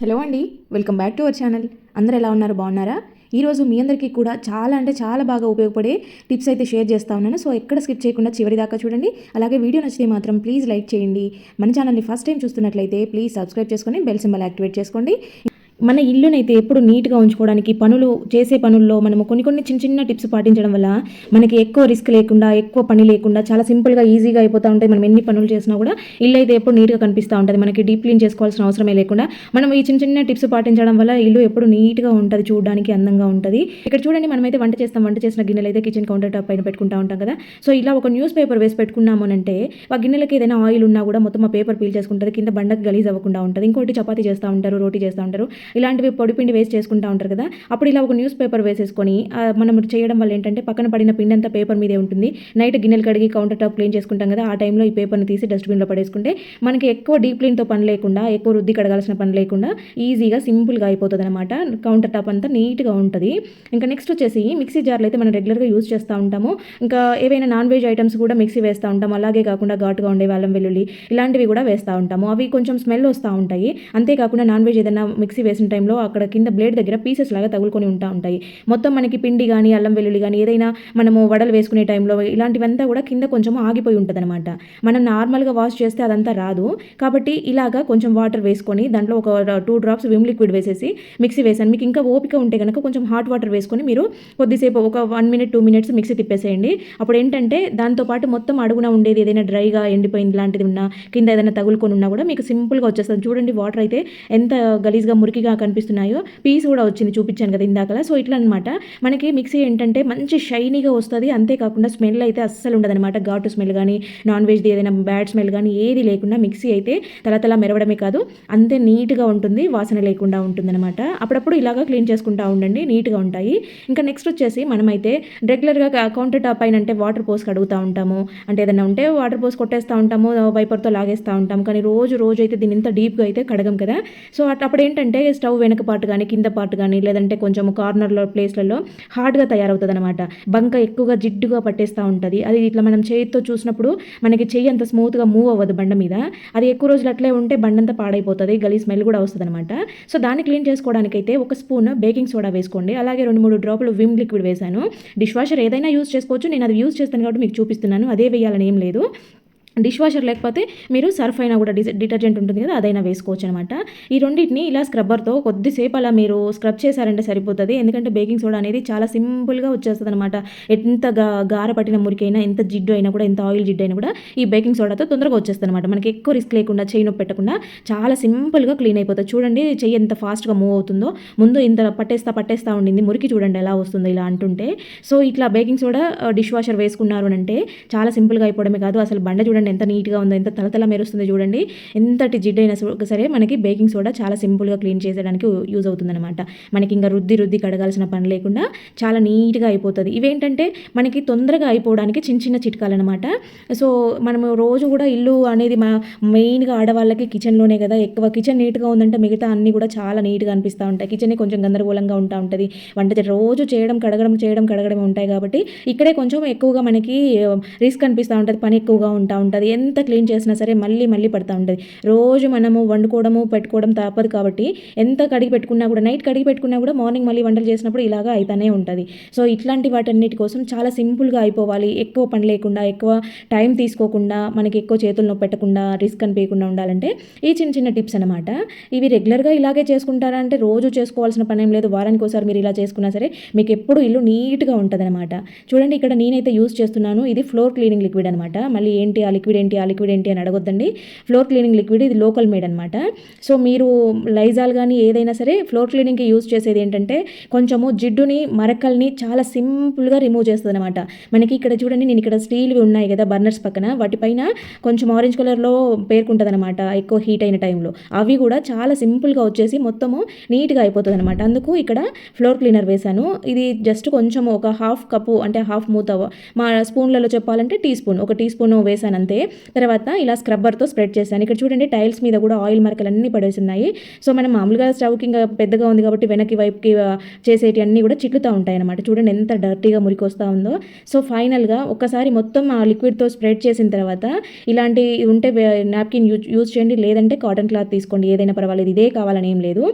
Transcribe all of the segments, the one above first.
Hello అండి welcome back to our channel. అందరు ఎలా ఉన్నారు? బాగున్నారా? ఈరోజు మీ అందరికీ కూడా చాలా అంటే చాలా బాగా ఉపయోగపడే టిప్స్ అయితే షేర్ చేస్తా ఉన్నాను. సో ఎక్కడ స్కిప్ చేయకుండా చివరి దాకా చూడండి. అలాగే వీడియో నచ్చితే మాత్రం ప్లీజ్ లైక్ చేయండి. మన ఛానల్ని ఫస్ట్ టైం చూస్తున్నట్లయితే ప్లీజ్ సబ్స్క్రైబ్ చేసుకొని బెల్ సింబల్ యాక్టివేట్ చేసుకోండి. మన ఇల్లునైతే ఎప్పుడు నీట్గా ఉంచుకోవడానికి పనులు చేసే పనుల్లో మనము కొన్ని కొన్ని చిన్న చిన్న టిప్స్ పాటించడం వల్ల మనకి ఎక్కువ రిస్క్ లేకుండా ఎక్కువ పని లేకుండా చాలా సింపుల్గా ఈజీగా అయిపోతూ ఉంటాయి. మనం ఎన్ని పనులు చేసినా కూడా ఇల్లు అయితే ఎప్పుడు నీట్గా కనిపిస్తూ ఉంటుంది. మనకి డీప్ క్లీన్ చేసుకోవాల్సిన అవసరమే లేకుండా మనం ఈ చిన్న చిన్న టిప్స్ పాటించడం వల్ల ఇల్లు ఎప్పుడు నీట్గా ఉంటుంది చూడడానికి అందంగా ఉంటుంది. ఇక్కడ చూడండి మనమైతే వంట చేస్తాం. వంట చేసిన గిన్నెలు అయితే కిచెన్ కౌంటర్ టాప్ పైన పెట్టుకుంటా ఉంటాం కదా. సో ఇలా ఒక న్యూస్ పేపర్ వేసి పెట్టుకున్నాము అంటే ఆ గిన్నెలకి ఏదైనా ఆయిల్ ఉన్నా కూడా మొత్తం ఆ పేపర్ పీల్ చేసుకుంటుంది. కింద బండకు గలీజ్ అవ్వకుండా ఉంటుంది. ఇంకోటి చపాతీ చేస్తూ ఉంటారు రోటీ చేస్తూ ఉంటారు. ఇలాంటివి పొడిపిండి వేస్ట్ చేసుకుంటూ ఉంటారు కదా. అప్పుడు ఇలా ఒక న్యూస్ పేపర్ వేసేసుకొని మనం చేయడం వల్ల ఏంటంటే పక్కన పడిన పిండి అంతా పేపర్ మీదే ఉంటుంది. నైట్ గిన్నెలు కడిగి కౌంటర్ టాప్ క్లీన్ చేసుకుంటాం కదా ఆ టైంలో ఈ పేపర్ని తీసి డస్ట్బిన్లో పడేసుకుంటే మనకి ఎక్కువ డీప్ క్లీన్తో పని లేకుండా ఎక్కువ రుద్ది కడగాల్సిన పని లేకుండా ఈజీగా సింపుల్గా అయిపోతుంది అనమాట కౌంటర్ టాప్ అంతా నీట్గా ఉంటుంది. ఇంకా నెక్స్ట్ వచ్చేసి మిక్సీ జార్లు అయితే మనం రెగ్యులర్గా యూజ్ చేస్తూ ఉంటాము. ఇంకా ఏవైనా నాన్ వెజ్ ఐటమ్స్ కూడా మిక్సీ వేస్తూ ఉంటాం అలాగే కాకుండా ఘాటుగా ఉండే వాళ్ళం వెల్లుల్లి ఇలాంటివి కూడా వేస్తూ ఉంటాము. అవి కొంచెం స్మెల్ వస్తూ ఉంటాయి. అంతేకాకుండా నాన్ వెజ్ ఏదైనా మిక్సీ చేసిన టైంలో అక్కడ కింద బ్లేడ్ దగ్గర పీసెస్ లాగా తగులుకొని ఉంటా ఉంటాయి. మొత్తం మనకి పిండి కానీ అల్లం వెల్లుల్లి కానీ ఏదైనా మనము వడలు వేసుకునే టైంలో ఇలాంటివంతా కూడా కింద కొంచెం ఆగిపోయి ఉంటుంది అనమాట మనం నార్మల్గా వాష్ చేస్తే అదంతా రాదు. కాబట్టి ఇలాగా కొంచెం వాటర్ వేసుకొని దాంట్లో ఒక టూ డ్రాప్స్ విమ్ లిక్విడ్ వేసేసి మిక్సీ వేసాను. మీకు ఇంకా ఓపిక ఉంటే కనుక కొంచెం హాట్ వాటర్ వేసుకొని మీరు కొద్దిసేపు ఒక one minute two minutes mixie తిప్పేసేయండి. అప్పుడు ఏంటంటే దాంతోపాటు మొత్తం అడుగున ఉండేది ఏదైనా డ్రైగా ఎండిపోయింది లాంటిది ఉన్నా కింద ఏదైనా తగులుకొని ఉన్నా కూడా మీకు సింపుల్గా వచ్చేస్తుంది. చూడండి వాటర్ అయితే ఎంత గలీజ్గా మురికిగా కనిపిస్తున్నాయో పీస్ కూడా వచ్చింది చూపించాను కదా ఇందాకలా. సో ఇట్లా అనమాట మనకి మిక్సీ ఏంటంటే మంచి షైనీగా వస్తుంది. అంతేకాకుండా స్మెల్ అయితే అస్సలు ఉండదనమాట ఘాటు స్మెల్ కానీ నాన్ వెజ్ది ఏదైనా బ్యాడ్ స్మెల్ కానీ ఏది లేకుండా మిక్సీ అయితే తలతల మెరవడమే కాదు అంతే నీట్గా ఉంటుంది వాసన లేకుండా ఉంటుందన్నమాట. అప్పుడప్పుడు ఇలాగా క్లీన్ చేసుకుంటా ఉండండి నీట్గా ఉంటాయి. ఇంకా నెక్స్ట్ వచ్చేసి మనమైతే రెగ్యులర్గా కౌంటర్ టాప్ పైన అంటే వాటర్ పోసి కడుగుతూ ఉంటాము. అంటే ఏదైనా ఉంటే వాటర్ పోసి కొట్టేస్తూ ఉంటాము వైపర్తో లాగేస్తూ ఉంటాం కానీ రోజు రోజు అయితే దీని ఇంత డీప్గా అయితే కడగం కదా. సో అప్పుడు ఏంటంటే స్టవ్ వెనక పార్ట్ కానీ కింద పార్ట్ కానీ లేదంటే కొంచెం కార్నర్లో ప్లేస్లలో హార్డ్గా తయారవుతుంది అనమాట బంక ఎక్కువగా జిడ్డుగా పట్టేస్తూ ఉంటుంది. అది ఇట్లా మనం చేతితో చూసినప్పుడు మనకి చెయ్యి అంత స్మూత్గా మూవ్ అవ్వదు బండ మీద. అది ఎక్కువ రోజులు అట్లే ఉంటే బండంతా పాడైపోతుంది గలీ స్మెల్ కూడా వస్తుంది అనమాట సో దాన్ని క్లీన్ చేసుకోవడానికైతే ఒక స్పూన్ బేకింగ్ సోడా వేసుకోండి. అలాగే రెండు మూడు డ్రాపులు విమ్ లిక్విడ్ వేశాను. డిష్ వాషర్ ఏదైనా యూజ్ చేసుకోవచ్చు. నేను అది యూజ్ చేస్తాను కాబట్టి మీకు చూపిస్తున్నాను. అదే వేయాలని ఏం లేదు. డిష్ వాషర్ లేకపోతే మీరు సర్ఫ్ అయినా కూడా డిటర్జెంట్ ఉంటుంది కదా అదైనా వేసుకోవచ్చు అనమాట ఈ రెండింటిని ఇలా స్క్రబ్బర్తో కొద్దిసేపు అలా మీరు స్క్రబ్ చేశారంటే సరిపోతుంది. ఎందుకంటే బేకింగ్ సోడా అనేది చాలా సింపుల్గా వచ్చేస్తుంది అనమాట ఎంత గారపట్టిన గార పట్టిన మురికైనా ఎంత జిడ్డు అయినా కూడా ఎంత ఆయిల్ జిడ్డు అయినా కూడా ఈ బేకింగ్ సోడాతో తొందరగా వచ్చేస్తుంది అనమాట మనకి ఎక్కువ రిస్క్ లేకుండా చేయి నొప్పి పెట్టకుండా చాలా సింపుల్గా క్లీన్ అయిపోతుంది. చూడండి చెయ్యి ఎంత ఫాస్ట్గా మూవ్ అవుతుందో. ముందు ఇంత పట్టేస్తా పట్టేస్తా ఉండింది. మురికి చూడండి ఎలా వస్తుందో ఇలా అంటుంటే. సో ఇట్లా బేకింగ్ సోడా డిష్ వాషర్ వేసుకున్నారు అని అంటే చాలా సింపుల్గా అయిపోవడమే కాదు. అసలు బండ చూడండి ఎంత నీట్గా ఉందో ఎంత తలతల మెరుస్తుందో చూడండి. ఎంతటి జిడ్ అయినా సరే మనకి బేకింగ్ సోడా చాలా సింపుల్గా క్లీన్ చేసేయడానికి యూజ్ అవుతుందన్నమాట. మనకి ఇంకా రుద్ది రుద్ది కడగాల్సిన పని లేకుండా చాలా నీట్గా అయిపోతుంది. ఇవేంటంటే మనకి తొందరగా అయిపోవడానికి చిన్న చిన్న చిట్కాలు అనమాట సో మనము రోజు కూడా ఇల్లు అనేది మా మెయిన్గా ఆడవాళ్ళకి కిచెన్లోనే కదా ఎక్కువ కిచెన్ నీట్గా ఉందంటే మిగతా అన్నీ కూడా చాలా నీట్గా అనిపిస్తూ ఉంటాయి. కిచెన్ కొంచెం గందరగోళంగా ఉంటా ఉంటుంది. వంట రోజు చేయడం కడగడం చేయడం కడగడం ఉంటాయి కాబట్టి ఇక్కడే కొంచెం ఎక్కువగా మనకి రిస్క్ అనిపిస్తూ ఉంటుంది పని ఎక్కువగా ఉంటా ఉంటుంది. ఎంత క్లీన్ చేసినా సరే మళ్ళీ మళ్ళీ పడుతూ ఉంటుంది. రోజు మనము వండుకోవడము పెట్టుకోవడం తప్పదు కాబట్టి ఎంత కడిగి పెట్టుకున్నా కూడా నైట్ కడిగి పెట్టుకున్నా కూడా మార్నింగ్ మళ్ళీ వంటలు చేసినప్పుడు ఇలాగా అయితేనే ఉంటుంది. సో ఇట్లాంటి వాటన్నిటి కోసం చాలా సింపుల్గా అయిపోవాలి. ఎక్కువ పని లేకుండా ఎక్కువ టైం తీసుకోకుండా మనకి ఎక్కువ చేతులు నొప్పి పెట్టకుండా రిస్క్ అనిపించకుండా ఉండాలంటే ఈ చిన్న చిన్న టిప్స్ అనమాట ఇవి రెగ్యులర్గా ఇలాగే చేసుకుంటారా అంటే రోజు చేసుకోవాల్సిన పని ఏం లేదు. వారానికి ఒకసారి మీరు ఇలా చేసుకున్నా సరే మీకు ఎప్పుడు ఇల్లు నీట్గా ఉంటుంది అనమాట చూడండి ఇక్కడ నేనైతే యూస్ చేస్తున్నాను. ఇది ఫ్లోర్ క్లీనింగ్ లిక్విడ్ అనమాట మళ్ళీ ఏంటి ఆ లిక్విడ్ ఏంటి ఆ లిక్విడ్ ఏంటి అని అడగొద్దండి. ఫ్లోర్ క్లీనింగ్ లిక్విడ్ ఇది లోకల్ మేడ్ అనమాట సో మీరు లైజాల్ కానీ ఏదైనా సరే ఫ్లోర్ క్లీనింగ్కి యూజ్ చేసేది ఏంటంటే కొంచెము జిడ్డుని మరకల్ని చాలా సింపుల్గా రిమూవ్ చేస్తుంది అనమాట మనకి ఇక్కడ చూడండి నేను ఇక్కడ స్టీల్వి ఉన్నాయి కదా బర్నర్స్ పక్కన. వాటిపైన కొంచెం ఆరెంజ్ కలర్లో పేర్కొంటుంది అనమాట ఎక్కువ హీట్ అయిన టైంలో. అవి కూడా చాలా సింపుల్గా వచ్చేసి మొత్తము నీట్గా అయిపోతుంది అనమాట అందుకు ఇక్కడ ఫ్లోర్ క్లీనర్ వేశాను. ఇది జస్ట్ కొంచెం ఒక హాఫ్ కప్పు అంటే హాఫ్ మూత మా స్పూన్లలో చెప్పాలంటే టీ స్పూన్ ఒక టీ స్పూన్ వేసాను అంతే తర్వాత ఇలా స్క్రబ్బర్తో స్ప్రెడ్ చేశాను. ఇక్కడ చూడండి టైల్స్ మీద కూడా ఆయిల్ మరకలు అన్నీ పడేసి ఉన్నాయి సో మనం మామూలుగా స్టవ్కి ఇంకా పెద్దగా ఉంది కాబట్టి వెనక్కి వైపుకి చేసేటి అన్నీ కూడా చిట్లుతూ ఉంటాయి అనమాట చూడండి ఎంత డర్టీగా మురికి వస్తూ ఉందో. సో ఫైనల్గా ఒక్కసారి మొత్తం ఆ లిక్విడ్తో స్ప్రెడ్ చేసిన తర్వాత ఇలాంటి ఉంటే నాప్కిన్ యూజ్ యూజ్ చేయండి. లేదంటే కాటన్ క్లాత్ తీసుకోండి. ఏదైనా పర్వాలేదు. ఇదే కావాలని ఏం లేదు.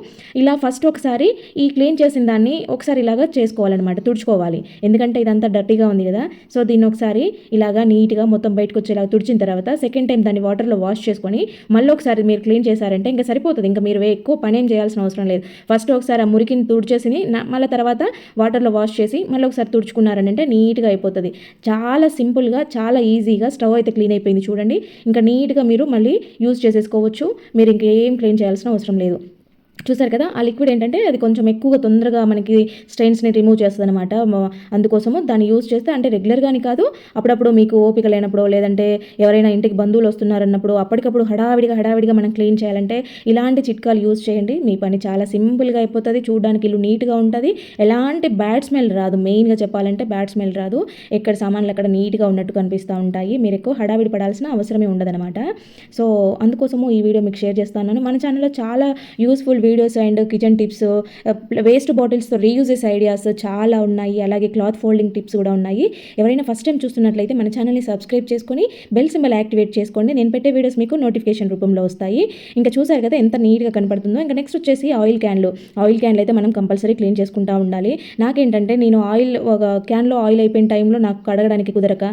ఇలా ఫస్ట్ ఒకసారి ఈ క్లీన్ చేసిన దాన్ని ఒకసారి ఇలాగా చేసుకోవాలన్నమాట. తుడుచుకోవాలి. ఎందుకంటే ఇదంతా డర్టీగా ఉంది కదా. సో దీన్ని ఒకసారి ఇలాగా నీట్గా మొత్తం బయటకు వచ్చేలాగా తుడిచిన తర్వాత సెకండ్ టైం దాన్ని వాటర్లో వాష్ చేసుకొని మళ్ళీ ఒకసారి మీరు క్లీన్ చేశారంటే ఇంకా సరిపోతుంది. ఇంకా మీరు ఎక్కువ పని ఏం చేయాల్సిన అవసరం లేదు. ఫస్ట్ ఒకసారి ఆ మురికిని తుడిచేసి మళ్ళీ తర్వాత వాటర్లో వాష్ చేసి మళ్ళీ ఒకసారి తుడుచుకున్నారంటే నీట్గా అయిపోతుంది. చాలా సింపుల్గా చాలా ఈజీగా స్టవ్ అయితే క్లీన్ అయిపోయింది చూడండి. ఇంకా నీట్గా మీరు మళ్ళీ యూజ్ చేసేసుకోవచ్చు. మీరు ఇంకేం క్లీన్ చేయాల్సిన అవసరం లేదు. చూసారు కదా? ఆ లిక్విడ్ ఏంటంటే అది కొంచెం ఎక్కువగా తొందరగా మనకి స్ట్రెయిన్స్ని రిమూవ్ చేస్తుంది అనమాట అందుకోసము దాన్ని యూజ్ చేస్తే అంటే రెగ్యులర్గాని కాదు అప్పుడప్పుడు మీకు ఓపిక లేనప్పుడు లేదంటే ఎవరైనా ఇంటికి బంధువులు వస్తున్నారన్నప్పుడు అప్పటికప్పుడు హడావిడిగా హడావిడిగా మనం క్లీన్ చేయాలంటే ఇలాంటి చిట్కాలు యూజ్ చేయండి. మీ పని చాలా సింపుల్గా అయిపోతుంది చూడడానికి ఇల్లు నీట్గా ఉంటుంది. ఎలాంటి బ్యాడ్ స్మెల్ రాదు. మెయిన్గా చెప్పాలంటే బ్యాడ్ స్మెల్ రాదు. ఎక్కడ సామాన్లు అక్కడ నీట్గా ఉన్నట్టు కనిపిస్తూ ఉంటాయి. మీరు ఎక్కువ హడావిడి పడాల్సిన అవసరమే ఉండదన్నమాట. సో అందుకోసము ఈ వీడియో మీకు షేర్ చేస్తాను మన ఛానల్లో చాలా useful videos and kitchen tips waste బాటిల్స్తో reuses ideas చాలా ఉన్నాయి. అలాగే క్లాత్ ఫోల్డింగ్ టిప్స్ కూడా ఉన్నాయి. ఎవరైనా ఫస్ట్ టైం చూస్తున్నట్లయితే మన ఛానల్ని సబ్స్క్రైబ్ చేసుకొని బెల్ సింబల్ యాక్టివేట్ చేసుకోండి. నేను పెట్టే వీడియోస్ మీకు నోటిఫికేషన్ రూపంలో వస్తాయి. ఇంకా చూసారు కదా ఎంత నీట్గా కనపడుతుందో. ఇంకా నెక్స్ట్ వచ్చేసి ఆయిల్ క్యాన్లు ఆయిల్ క్యాన్లు అయితే మనం కంపల్సరీ క్లీన్ చేసుకుంటూ ఉండాలి. నాకేంటంటే నేను ఆయిల్ ఒక క్యాన్లో ఆయిల్ అయిపోయిన టైంలో నాకు కడగడానికి కుదరక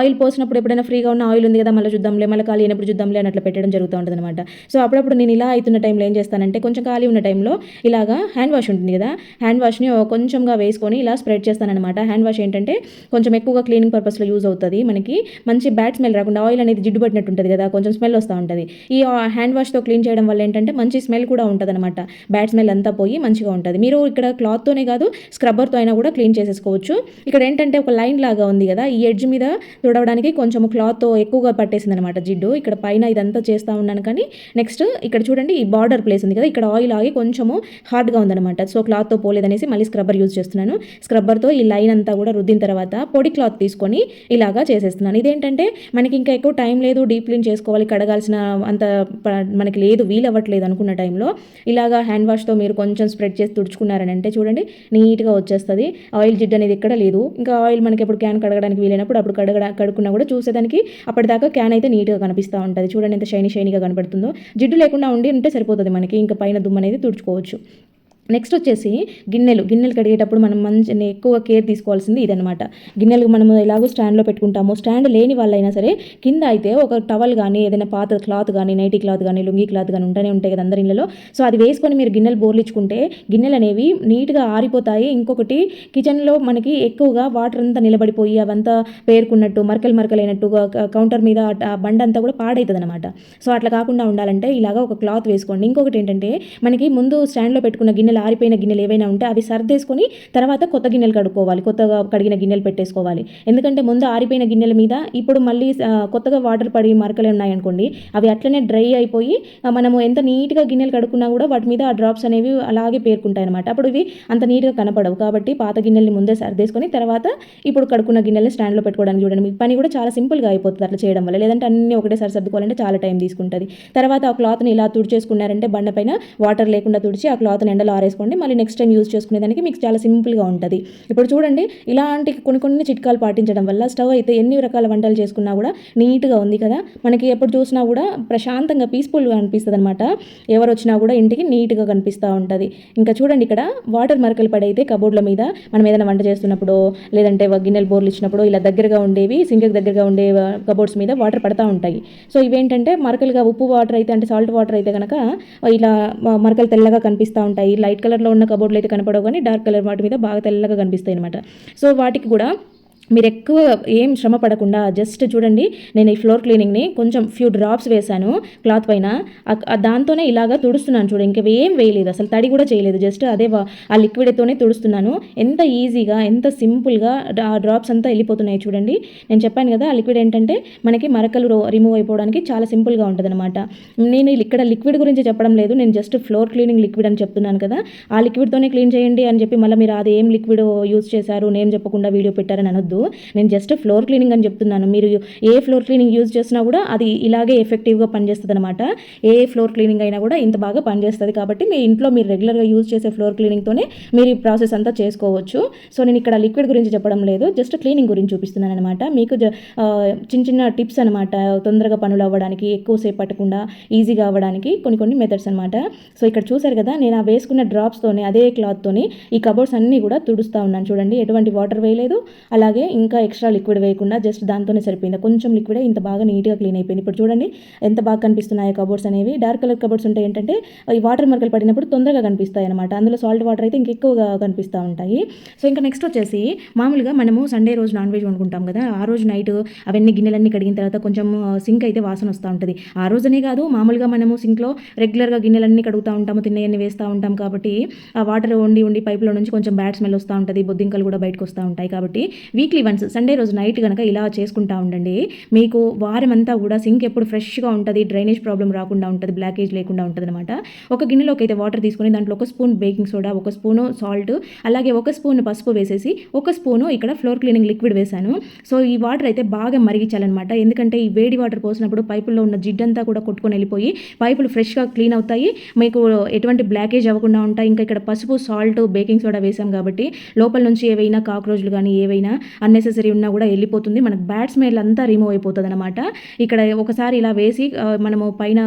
ఆయిల్ పోసినప్పుడు ఎప్పుడైనా ఫ్రీగా ఉన్న ఆయిల్ ఉంది కదా మళ్ళీ చూద్దాంలే మళ్ళీ ఖాళీ అయినప్పుడు చూద్దాంలే అని అట్లా పెట్టడం జరుగుతూ ఉంటుంది అనమాట సో అప్పుడప్పుడు నేను ఇలా అవుతున్న టైంలో ఏం చేస్తానంటే కొంచెం ఖాళీ ఉన్న టైంలో ఇలాగా హ్యాండ్ వాష్ ఉంటుంది కదా హ్యాండ్ వాష్ని కొంచెంగా వేసుకొని ఇలా స్ప్రెడ్ చేస్తానన్నమాట. హ్యాండ్ వాష్ ఏంటంటే కొంచెం ఎక్కువగా క్లీనింగ్ పర్పస్లో యూజ్ అవుతుంది. మనకి మంచి బ్యాడ్ స్మెల్ రాకుండా ఆయిల్ అనేది జిడ్డు పట్టినట్టు ఉంటుంది కదా కొంచెం స్మెల్ వస్తూ ఉంటుంది. ఈ హ్యాండ్ వాష్తో క్లీన్ చేయడం వల్ల ఏంటంటే మంచి స్మెల్ కూడా ఉంటుంది అనమాట బ్యాడ్ స్మెల్ అంతా పోయి మంచిగా ఉంటుంది. మీరు ఇక్కడ క్లాత్తోనే కాదు స్క్రబ్బర్తో అయినా కూడా క్లీన్ చేసేసుకోవచ్చు. ఇక్కడ ఏంటంటే ఒక లైన్ లాగా ఉంది కదా ఈ ఎడ్జ్ మీద తుడవడానికి కొంచెం క్లాత్ ఎక్కువగా పట్టేసింది అనమాట జిడ్డు. ఇక్కడ పైన ఇదంతా చేస్తూ ఉన్నాను కానీ నెక్స్ట్ ఇక్కడ చూడండి ఈ బార్డర్ ప్లేస్ ఉంది కదా ఇక్కడ ఆయిల్ ఆగి కొంచెము హార్డ్గా ఉందన్నమాట. సో క్లాత్తో పోలేదనేసి మళ్ళీ స్క్రబ్బర్ యూజ్ చేస్తున్నాను. స్క్రబ్బర్తో ఈ లైన్ అంతా కూడా రుద్దిన తర్వాత పొడి క్లాత్ తీసుకొని ఇలాగా చేసేస్తున్నాను. ఇదేంటంటే మనకి ఇంకా ఎక్కువ టైం లేదు డీప్ క్లీన్ చేసుకోవాలి కడగాల్సిన అంత ప- మనకి లేదు వీలు అవ్వట్లేదు అనుకున్న టైంలో ఇలాగా హ్యాండ్ వాష్తో మీరు కొంచెం స్ప్రెడ్ చేసి తుడుచుకున్నారని అంటే చూడండి నీట్గా వచ్చేస్తుంది. ఆయిల్ జిడ్ అనేది ఎక్కడ లేదు. ఇంకా ఆయిల్ మనకి ఎప్పుడు క్యాన్ కడగడానికి వీలైనప్పుడు అప్పుడు కడగ కడుక్కున్నా కూడా చూసేదానికి అప్పటిదాకా క్యాన్ అయితే నీట్గా కనిపిస్తూ ఉంటుంది. చూడండి ఎంత షైనీ షైనీగా కనపడుతుందో. జిడ్డు లేకుండా ఉండి ఉంటే సరిపోతుంది మనకి. ఇంకా పైన దుమ్ము అనేది తుడుచుకోవచ్చు. నెక్స్ట్ వచ్చేసి గిన్నెలు. గిన్నెలు కడిగేటప్పుడు మనం మంచి ఎక్కువ కేర్ తీసుకోవాల్సింది ఇదనమాట గిన్నెలు మనం ఎలాగో స్టాండ్లో పెట్టుకుంటాము స్టాండ్ లేని వాళ్ళైనా సరే కింద అయితే ఒక టవల్ కానీ ఏదైనా పాత క్లాత్ కానీ నైటీ క్లాత్ కానీ లుంగీ క్లాత్ కానీ ఉంటూనే ఉంటాయి కదా అందరి ఇళ్ళలో. సో అది వేసుకొని మీరు గిన్నెలు బోర్లిచ్చుకుంటే గిన్నెలు అనేవి నీట్గా ఆరిపోతాయి. ఇంకొకటి కిచెన్లో మనకి ఎక్కువగా వాటర్ అంతా నిలబడిపోయి అవంతా పేరుకున్నట్టు మరకలు మరకలైనట్టు కౌంటర్ మీద ఆ బండ అంతా కూడా పాడవుతుంది అనమాట సో అట్లా కాకుండా ఉండాలంటే ఇలాగా ఒక క్లాత్ వేసుకోండి. ఇంకొకటి ఏంటంటే మనకి ముందు స్టాండ్లో పెట్టుకున్న గిన్నెలు ఆరిపోయిన గిన్నెలు ఏవైనా ఉంటే అవి సర్దేసుకొని తర్వాత కొత్త గిన్నెలు కడుక్కోవాలి. కొత్తగా కడిగిన గిన్నెలు పెట్టేసుకోవాలి. ఎందుకంటే ముందు ఆరిపోయిన గిన్నెల మీద ఇప్పుడు మళ్ళీ కొత్తగా వాటర్ పడి మరకలు ఉన్నాయనుకోండి అవి అట్లనే డ్రై అయిపోయి మనము ఎంత నీట్గా గిన్నెలు కడుక్కున్నా కూడా వాటి మీద ఆ డ్రాప్స్ అనేవి అలాగే పేరుకుంటాయి అనమాట అప్పుడు ఇవి అంత నీట్గా కనపడవు. కాబట్టి పాత గిన్నెల్ని ముందే సర్దేసుకొని తర్వాత ఇప్పుడు కడుక్కున్న గిన్నెల్ని స్టాండ్లో పెట్టుకోవడానికి చూడండి. మీ పని కూడా చాలా సింపుల్గా అయిపోతుంది అట్లా చేయడం వల్ల. లేదంటే అన్ని ఒకటేసారి సర్దుకోవాలంటే చాలా టైం తీసుకుంటుంది. తర్వాత ఆ క్లాత్ని ఇలా తుడిచేసుకున్నారంటే బండపైన వాటర్ లేకుండా తుడిచి ఆ క్లాత్ని ఎండలో పారేసుకోండి. మళ్ళీ నెక్స్ట్ టైం యూజ్ చేసుకునేదానికి మీకు చాలా సింపుల్గా ఉంటుంది. ఇప్పుడు చూడండి ఇలాంటి కొన్ని కొన్ని చిట్కాలు పాటించడం వల్ల స్టవ్ అయితే ఎన్ని రకాల వంటలు చేసుకున్నా కూడా నీట్గా ఉంది కదా. మనకి ఎప్పుడు చూసినా కూడా ప్రశాంతంగా పీస్ఫుల్గా అనిపిస్తుంది అనమాట ఎవరు వచ్చినా కూడా ఇంటికి నీట్గా కనిపిస్తూ ఉంటుంది. ఇంకా చూడండి ఇక్కడ వాటర్ మరకలు పడైతే కబోర్డ్ల మీద మనం ఏదైనా వంట చేస్తున్నప్పుడు లేదంటే వ- గిన్నెలు బోర్లు ఇచ్చినప్పుడు ఇలా దగ్గరగా ఉండేవి సింక్కి దగ్గరగా ఉండే కబోర్డ్స్ మీద వాటర్ పడతా ఉంటాయి. సో ఇవేంటంటే మరకలుగా ఉప్పు వాటర్ అయితే అంటే సాల్ట్ వాటర్ అయితే కనుక ఇలా మరకలు తెల్లగా కనిపిస్తూ ఉంటాయి లైట్ కలర్లో ఉన్న కబోర్డ్లు అయితే కనపడవు కానీ డార్క్ కలర్ వాటి మీద బాగా తెల్లగా కనిపిస్తాయి అనమాట సో వాటికి కూడా మీరు ఎక్కువ ఏం శ్రమ పడకుండా జస్ట్ చూడండి నేను ఈ ఫ్లోర్ క్లీనింగ్ని కొంచెం ఫ్యూ డ్రాప్స్ వేశాను క్లాత్ పైన. దాంతోనే ఇలాగా తుడుస్తున్నాను చూడండి ఇంకా ఏం వేయలేదు అసలు తడి కూడా చేయలేదు జస్ట్ అదే వా- ఆ లిక్విడ్తోనే తుడుస్తున్నాను. ఎంత ఈజీగా ఎంత సింపుల్గా ఆ డ్రాప్స్ అంతా వెళ్ళిపోతున్నాయి చూడండి. నేను చెప్పాను కదా ఆ లిక్విడ్ ఏంటంటే మనకి మరకలు రో- రిమూవ్ అయిపోవడానికి చాలా సింపుల్గా ఉంటుంది అనమాట నేను ఇక్కడ లిక్విడ్ గురించి చెప్పడం లేదు నేను జస్ట్ ఫ్లోర్ క్లీనింగ్ లిక్విడ్ అని చెప్తున్నాను కదా ఆ లిక్విడ్తోనే క్లీన్ చేయండి అని చెప్పి మళ్ళీ మీరు అది ఏం లిక్విడ్ యూజ్ చేశారు నేను చెప్పకుండా వీడియో పెట్టారని అనొద్దు. కాదు నేను జస్ట్ ఫ్లోర్ క్లీనింగ్ అని చెప్తున్నాను. మీరు ఏ ఫ్లోర్ క్లీనింగ్ యూజ్ చేసినా కూడా అది ఇలాగే ఎఫెక్టివ్గా పనిచేస్తుంది అనమాట ఏ ఫ్లోర్ క్లీనింగ్ అయినా కూడా ఇంత బాగా పనిచేస్తుంది కాబట్టి మీ ఇంట్లో మీరు రెగ్యులర్గా యూజ్ చేసే ఫ్లోర్ క్లీనింగ్తోనే మీరు ఈ ప్రాసెస్ అంతా చేసుకోవచ్చు. సో నేను ఇక్కడ లిక్విడ్ గురించి చెప్పడం లేదు. జస్ట్ క్లీనింగ్ గురించి చూపిస్తున్నాను అనమాట మీకు చిన్న చిన్న టిప్స్ అనమాట తొందరగా పనులు అవ్వడానికి ఎక్కువసేపు పట్టకుండా ఈజీగా అవ్వడానికి కొన్ని కొన్ని మెథడ్స్ అనమాట సో ఇక్కడ చూసారు కదా నేను ఆ వేసుకున్న డ్రాప్స్తోనే అదే క్లాత్తోని ఈ కబోర్డ్స్ అన్నీ కూడా తుడుస్తూ ఉన్నాను. చూడండి ఎటువంటి వాటర్ వేయలేదు. అలాగే ఇంకా ఎక్స్ట్రా లిక్విడ్ వేయకుండా జస్ట్ దాంతోనే సరిపోయింది. కొంచెం లిక్విడే ఇంత బాగా నీట్గా క్లీన్ అయిపోయింది. ఇప్పుడు చూడండి ఎంత బాగా కనిపిస్తున్నాయి కబోర్డ్స్ అనేవి. డార్క్ కలర్ కబోర్డ్స్ ఉంటాయి ఏంటంటే ఈ వాటర్ మరకలు పడినప్పుడు తొందరగా కనిపిస్తాయి అనమాట అందులో సాల్ట్ వాటర్ అయితే ఇంకెక్కువగా కనిపిస్తూ ఉంటాయి. సో ఇంకా నెక్స్ట్ వచ్చేసి మామూలుగా మనము సండే రోజు నాన్ వెజ్ వండుకుంటాం కదా. ఆ రోజు నైట్ అవన్నీ గిన్నెలన్నీ కడిగిన తర్వాత కొంచెం సింక్ అయితే వాసన వస్తూ ఉంటుంది. ఆ రోజునే కాదు మామూలుగా మనము సింక్లో రెగ్యులర్గా గిన్నెలన్నీ కడుగుతూ ఉంటాము తిన్నవన్నీ వేస్తూ ఉంటాం కాబట్టి ఆ వాటర్ ఉండి ఉండి పైపులో నుంచి కొంచెం బ్యాడ్ స్మెల్ వస్తూ ఉంటుంది. బొద్దింకలు కూడా బయటకు వస్తూ ఉంటాయి కాబట్టి వీక్ వీక్లీ వన్స్ సండే రోజు నైట్ కనుక ఇలా చేసుకుంటా ఉండండి. మీకు వారం అంతా కూడా సింక్ ఎప్పుడు ఫ్రెష్గా ఉంటుంది డ్రైనేజ్ ప్రాబ్లం రాకుండా ఉంటుంది బ్లాకేజ్ లేకుండా ఉంటుంది అనమాట ఒక గిన్నెలోకి అయితే వాటర్ తీసుకొని దాంట్లో ఒక స్పూన్ బేకింగ్ సోడా ఒక స్పూను సాల్ట్ అలాగే ఒక స్పూన్ పసుపు వేసేసి ఒక స్పూను ఇక్కడ ఫ్లోర్ క్లీనింగ్ లిక్విడ్ వేశాను. సో ఈ వాటర్ అయితే బాగా మరిగించాలన్నమాట. ఎందుకంటే ఈ వేడి వాటర్ పోసినప్పుడు పైపుల్లో ఉన్న జిడ్డంతా కూడా కొట్టుకొని వెళ్ళిపోయి పైపులు ఫ్రెష్గా క్లీన్ అవుతాయి. మీకు ఎటువంటి బ్లాకేజ్ అవ్వకుండా ఉంటాయి. ఇంకా ఇక్కడ పసుపు సాల్ట్ బేకింగ్ సోడా వేసాం కాబట్టి లోపల నుంచి ఏవైనా కాక్రోచ్లు కానీ ఏవైనా అన్నెసెసరీ ఉన్నా కూడా వెళ్ళిపోతుంది. మనకు బ్యాడ్ స్మెల్ అంతా రిమూవ్ అయిపోతుంది అనమాట ఇక్కడ ఒకసారి ఇలా వేసి మనము పైన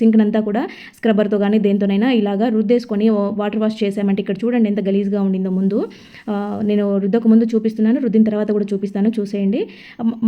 సింక్ అంతా కూడా స్క్రబ్బర్తో కానీ దేంతోనైనా ఇలాగా రుద్దేసుకొని వాటర్ వాష్ చేసామంటే ఇక్కడ చూడండి ఎంత గలీజ్గా ఉండిందో ముందు. నేను రుద్దకు ముందు చూపిస్తున్నాను రుద్దిన తర్వాత కూడా చూపిస్తాను చూసేయండి.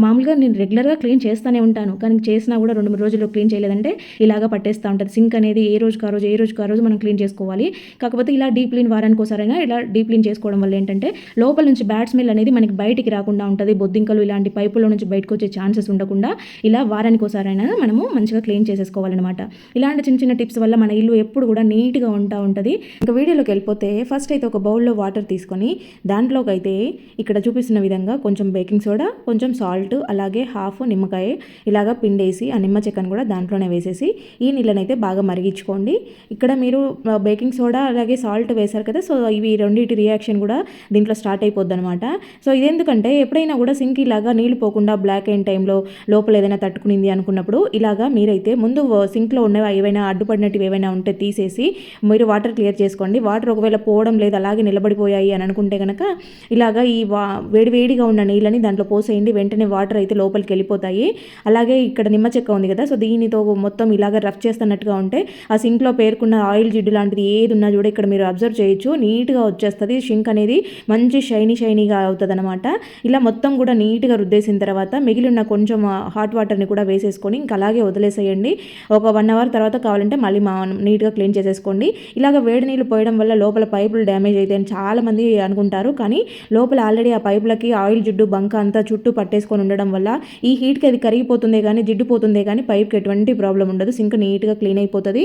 మామూలుగా నేను రెగ్యులర్గా క్లీన్ చేస్తూనే ఉంటాను కానీ చేసినా కూడా రెండు మూడు రోజుల్లో క్లీన్ చేయలేదంటే ఇలాగా పట్టేస్తూ ఉంటుంది. సింక్ అనేది ఏ రోజుకు ఆ రోజు ఏ రోజుకు ఆ రోజు మనం క్లీన్ చేసుకోవాలి. కాకపోతే ఇలా డీప్ క్లీన్ వారానికి ఒకసారైనా ఇలా డీప్ క్లీన్ చేసుకోవడం వల్ల ఏంటంటే లోపల నుంచి బ్యాడ్ స్మెల్ అనేది మనకి బయటికి రాకుండా ఉంటుంది. బొద్దింకలు ఇలాంటి పైపుల నుంచి బయటకు వచ్చే ఛాన్సెస్ ఉండకుండా ఇలా వారానికి ఒకసారైనా మనము మంచిగా క్లీన్ చేసేసుకోవాలన్నమాట. ఇలాంటి చిన్న చిన్న టిప్స్ వల్ల మన ఇల్లు ఎప్పుడు కూడా నీట్గా ఉంటా ఉంటుంది. ఇంకా వీడియోలోకి వెళ్ళిపోతే ఫస్ట్ అయితే ఒక బౌల్లో వాటర్ తీసుకొని దాంట్లోకి అయితే ఇక్కడ చూపిస్తున్న విధంగా కొంచెం బేకింగ్ సోడా కొంచెం సాల్ట్ అలాగే హాఫ్ నిమ్మకాయ ఇలాగా పిండేసి ఆ నిమ్మ చెక్కను కూడా దాంట్లోనే వేసేసి ఈ నీళ్ళని అయితే బాగా మరిగించుకోండి. ఇక్కడ మీరు బేకింగ్ సోడా అలాగే సాల్ట్ వేశారు కదా సో ఇవి రెండింటి రియాక్షన్ కూడా దీంట్లో స్టార్ట్ అయిపోద్ది అనమాట సో ఇదెందుకంటే ఎప్పుడైనా కూడా సింక్ ఇలాగా నీళ్ళు పోకుండా బ్లాక్ అయిన టైంలో లోపల ఏదైనా తట్టుకునింది అనుకున్నప్పుడు ఇలాగా మీరైతే ముందు సింక్లో ఉన్నవి ఏవైనా అడ్డుపడినట్టు ఏవైనా ఉంటే తీసేసి మీరు వాటర్ క్లియర్ చేసుకోండి. వాటర్ ఒకవేళ పోవడం లేదు అలాగే నిలబడిపోయాయి అని అనుకుంటే కనుక ఇలాగా ఈ వా వేడివేడిగా ఉన్న నీళ్ళని దాంట్లో పోసేయండి. వెంటనే వాటర్ అయితే లోపలికి వెళ్ళిపోతాయి. అలాగే ఇక్కడ నిమ్మ చెక్క ఉంది కదా సో దీనితో మొత్తం ఇలాగ రఫ్ చేస్తున్నట్టుగా ఉంటే ఆ సింక్లో పేర్కొన్న ఆయిల్ జిడ్డు లాంటిది ఏది ఉన్నా కూడా ఇక్కడ మీరు అబ్జర్వ్ చేయొచ్చు. నీట్గా వచ్చేస్తుంది. సింక్ అనేది మంచి షైనీ షైనీగా అవుతుంది అనమాట ఇలా మొత్తం కూడా నీట్గా రుద్దేసిన తర్వాత మిగిలి ఉన్న కొంచెం హాట్ వాటర్ని కూడా వేసేసుకొని ఇంకా అలాగే వదిలేసేయండి. ఒక వన్ అవర్ తర్వాత కావాలంటే మళ్ళీ మా నీట్గా క్లీన్ చేసేసుకోండి. ఇలాగ వేడి నీళ్ళు పోయడం వల్ల లోపల పైపులు డ్యామేజ్ అయితే అని చాలామంది అనుకుంటారు. కానీ లోపల ఆల్రెడీ ఆ పైపులకి ఆయిల్ జిడ్డు బంక అంతా చుట్టూ పట్టేసుకొని ఉండడం వల్ల ఈ హీట్కి అది కరిగిపోతుందే కానీ జిడ్డు పోతుందే కానీ పైప్కి ఎటువంటి ప్రాబ్లం ఉండదు. సింక్ నీట్గా క్లీన్ అయిపోతుంది.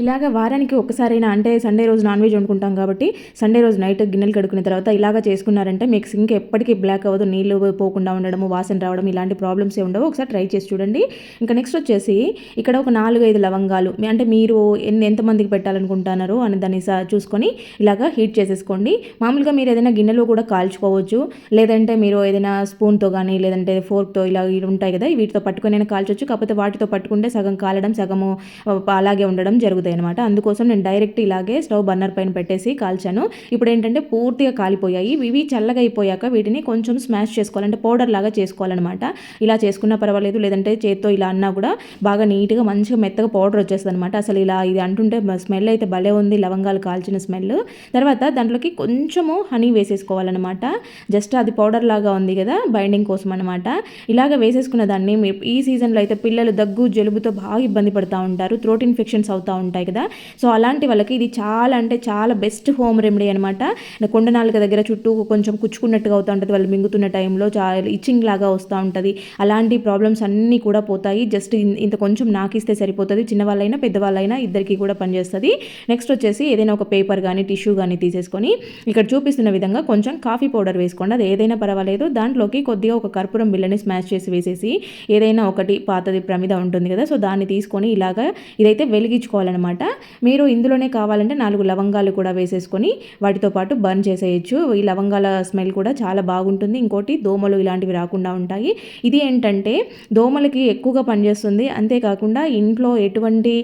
ఇలాగ వారానికి ఒక్కసారైనా అంటే సండే రోజు నాన్ వెజ్ వండుకుంటాం కాబట్టి సండే రోజు నైట్ గిన్నెలు కడుక్కున్న తర్వాత ఇలాగ చేసుకున్నారంటే మీకు సింక్ ఎప్పటికీ బ్లాక్ అవ్వదు నీళ్ళు పోకుండా ఉండడము వాసన రావడం ఇలాంటి ప్రాబ్లమ్స్ ఏ ఉండవు. ఒకసారి ట్రై చేసి చూడండి. ఇంకా నెక్స్ట్ వచ్చేసి ఇక్కడ ఒక నాలుగు ఐదు లవంగాలు అంటే మీరు ఎన్ని ఎంతమందికి పెట్టాలనుకుంటున్నారో అని దాన్ని చూసుకొని ఇలాగ హీట్ చేసేసుకోండి. మామూలుగా మీరు ఏదైనా గిన్నెలో కూడా కాల్చుకోవచ్చు. లేదంటే మీరు ఏదైనా స్పూన్తో కానీ లేదంటే ఫోర్క్తో ఇలా ఇవి ఉంటాయి కదా వీటితో పట్టుకొని అయినా కాల్చొచ్చు. కాకపోతే వాటితో పట్టుకుంటే సగం కాలడం సగము అలాగే ఉండడం జరుగుతుంది. జరుగుతాయి అనమాట అందుకోసం నేను డైరెక్ట్ ఇలాగే స్టవ్ బర్నర్ పైన పెట్టేసి కాల్చాను. ఇప్పుడు ఏంటంటే పూర్తిగా కాలిపోయాయి. ఇవి చల్లగా అయిపోయాక వీటిని కొంచెం స్మాష్ చేసుకోవాలంటే పౌడర్ లాగా చేసుకోవాలన్నమాట. ఇలా చేసుకున్నా పర్వాలేదు. లేదంటే చేత్తో ఇలా అన్నా కూడా బాగా నీట్గా మంచిగా మెత్తగా పౌడర్ వచ్చేస్తుంది అనమాట అసలు ఇలా ఇది అంటుంటే స్మెల్ అయితే భలే ఉంది. లవంగాలు కాల్చిన స్మెల్. తర్వాత దాంట్లోకి కొంచెము హనీ వేసేసుకోవాలన్నమాట. జస్ట్ అది పౌడర్ లాగా ఉంది కదా బైండింగ్ కోసం అనమాట ఇలాగ వేసేసుకున్న దాన్ని ఈ సీజన్లో అయితే పిల్లలు దగ్గు జలుబుతో బాగా ఇబ్బంది పడుతూ ఉంటారు. థ్రోట్ ఇన్ఫెక్షన్స్ అవుతూ ఉంటాయి. కదా. సో అలాంటి వాళ్ళకి ఇది చాలా అంటే చాలా బెస్ట్ హోమ్ రెమెడీ అనమాట కొండ నాలుక దగ్గర చుట్టూ కొంచెం కుచ్చుకున్నట్టుగా అవుతూ ఉంటుంది. వాళ్ళు మింగుతున్న టైంలో చాలా ఇచ్చింగ్ లాగా వస్తూ ఉంటుంది. అలాంటి ప్రాబ్లమ్స్ అన్నీ కూడా పోతాయి. జస్ట్ ఇంత కొంచెం నాకిస్తే సరిపోతుంది. చిన్నవాళ్ళైనా పెద్దవాళ్ళైనా ఇద్దరికి కూడా పనిచేస్తుంది. నెక్స్ట్ వచ్చేసి ఏదైనా ఒక పేపర్ కానీ టిష్యూ కానీ తీసేసుకొని ఇక్కడ చూపిస్తున్న విధంగా కొంచెం కాఫీ పౌడర్ వేసుకోండి. అది ఏదైనా పర్వాలేదు. దాంట్లోకి కొద్దిగా ఒక కర్పూరం బిల్లని స్మాష్ చేసి వేసేసి ఏదైనా ఒకటి పాతది ప్రమిద ఉంటుంది కదా. సో దాన్ని తీసుకొని ఇలాగా ఇదైతే వెలిగించుకోవాలన్నమాట. అనమాట మీరు ఇందులోనే కావాలంటే నాలుగు లవంగాలు కూడా వేసేసుకొని వాటితో పాటు బర్న్ చేసేయచ్చు. ఈ లవంగాల స్మెల్ కూడా చాలా బాగుంటుంది. ఇంకోటి దోమలు ఇలాంటివి రాకుండా ఉంటాయి. ఇది ఏంటంటే దోమలకి ఎక్కువగా పనిచేస్తుంది. అంతేకాకుండా ఇంట్లో ఎటువంటి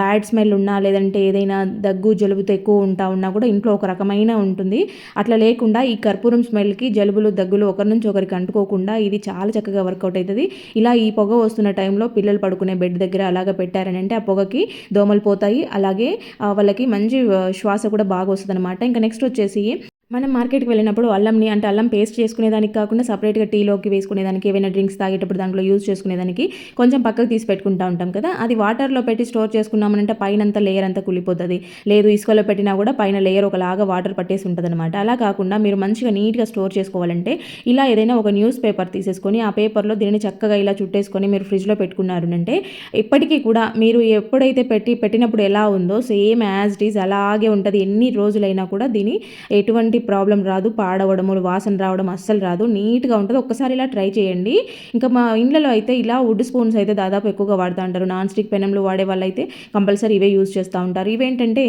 బ్యాడ్ స్మెల్ ఉన్నా లేదంటే ఏదైనా దగ్గు జలుబుతో ఎక్కువ ఉంటా ఉన్నా కూడా ఇంట్లో ఒక రకమైన ఉంటుంది. అట్లా లేకుండా ఈ కర్పూరం స్మెల్కి జలుబులు దగ్గులు ఒకరి నుంచి ఒకరికి అంటుకోకుండా ఇది చాలా చక్కగా వర్కౌట్ అవుతుంది. ఇలా ఈ పొగ వస్తున్న టైంలో పిల్లలు పడుకునే బెడ్ దగ్గర అలాగ పెట్టారని అంటే ఆ పొగకి దోమలు పోతాయి. అలాగే వాళ్ళకి మంచి శ్వాస కూడా బాగా వస్తుంది అనమాట ఇంకా నెక్స్ట్ వచ్చేసి మనం మార్కెట్కి వెళ్ళినప్పుడు అల్లంని అంటే అల్లం పేస్ట్ చేసుకునేదానికి కాకుండా సపరేట్గా టీలోకి వేసుకునేదానికి ఏవైనా డ్రింక్స్ తాగేటప్పుడు దాంట్లో యూజ్ చేసుకునేదానికి కొంచెం పక్కకు తీసి పెట్టుకుంటా ఉంటాం కదా. అది వాటర్లో పెట్టి స్టోర్ చేసుకున్నామంటే పైన అంతా లేయర్ అంతా కుళ్ళిపోతుంది. లేదు ఇసుకలో పెట్టినా కూడా పైన లేయర్ ఒకలాగా వాటర్ పట్టేసి ఉంటుంది అనమాట అలా కాకుండా మీరు మంచిగా నీట్గా స్టోర్ చేసుకోవాలంటే ఇలా ఏదైనా ఒక న్యూస్ పేపర్ తీసేసుకొని ఆ పేపర్లో దీనిని చక్కగా ఇలా చుట్టేసుకొని మీరు ఫ్రిడ్జ్లో పెట్టుకున్నారు అంటే ఇప్పటికీ కూడా మీరు ఎప్పుడైతే పెట్టి పెట్టినప్పుడు ఎలా ఉందో సేమ్ యాజ్ ఇట్ ఈజ్ అలాగే ఉంటుంది. ఎన్ని రోజులైనా కూడా దీని ఎటువంటి ప్రాబ్లం రాదు పాడవడము వాసన రావడం అస్సలు రాదు. నీట్గా ఉంటుంది. ఒక్కసారి ఇలా ట్రై చేయండి. ఇంకా మా ఇండ్లలో అయితే ఇలా వుడ్ స్పూన్స్ అయితే దాదాపు ఎక్కువగా వాడుతూ ఉంటారు. నాన్ స్టిక్ పెనంలో వాడే వాళ్ళు అయితే కంపల్సరీ ఇవే యూజ్ చేస్తూ ఉంటారు. ఇవేంటంటే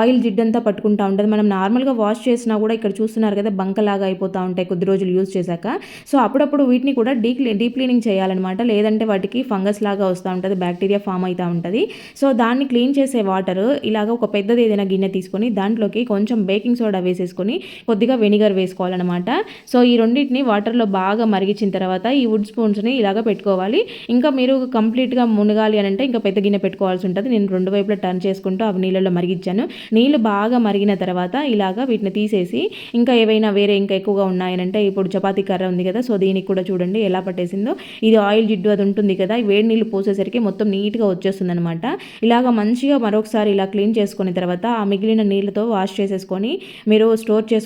ఆయిల్ జిడ్డంతా పట్టుకుంటూ ఉంటుంది. మనం నార్మల్గా వాష్ చేసినా కూడా ఇక్కడ చూస్తున్నారు కదా బంకలాగా అయిపోతూ ఉంటాయి కొద్ది రోజులు యూజ్ చేశాక. సో అప్పుడప్పుడు వీటిని కూడా డీ డీప్ క్లీనింగ్ చేయాలన్నమాట. లేదంటే వాటికి ఫంగస్ లాగా వస్తూ ఉంటుంది బ్యాక్టీరియా ఫామ్ అవుతూ ఉంటుంది. సో దాన్ని క్లీన్ చేసే వాటర్ ఇలాగ ఒక పెద్దది ఏదైనా గిన్నె తీసుకొని దాంట్లోకి కొంచెం బేకింగ్ సోడా వేసేసుకొని కొద్దిగా వెనిగర్ వేసుకోవాలన్నమాట. సో ఈ రెండింటిని వాటర్లో బాగా మరిగించిన తర్వాత ఈ వుడ్ స్పూన్స్ని ఇలాగ పెట్టుకోవాలి. ఇంకా మీరు కంప్లీట్గా మునగాలి అని అంటే ఇంకా పెద్ద గిన్నె పెట్టుకోవాల్సి ఉంటుంది. నేను రెండు వైపులా టర్న్ చేసుకుంటూ అవి నీళ్ళలో మరిగించాను. నీళ్ళు బాగా మరిగిన తర్వాత ఇలాగ వీటిని తీసేసి ఇంకా ఏవైనా వేరే ఇంకా ఎక్కువగా ఉన్నాయనంటే ఇప్పుడు చపాతీ కర్ర ఉంది కదా సో దీనికి కూడా చూడండి ఎలా పట్టేసిందో. ఇది ఆయిల్ జిడ్డు అది ఉంటుంది కదా వేడి నీళ్ళు పోసేసరికి మొత్తం నీట్గా వచ్చేస్తుంది అనమాట ఇలాగ మంచిగా మరొకసారి ఇలా క్లీన్ చేసుకున్న తర్వాత ఆ మిగిలిన నీళ్ళతో వాష్ చేసేసుకొని మీరు స్టోర్ చేసుకుని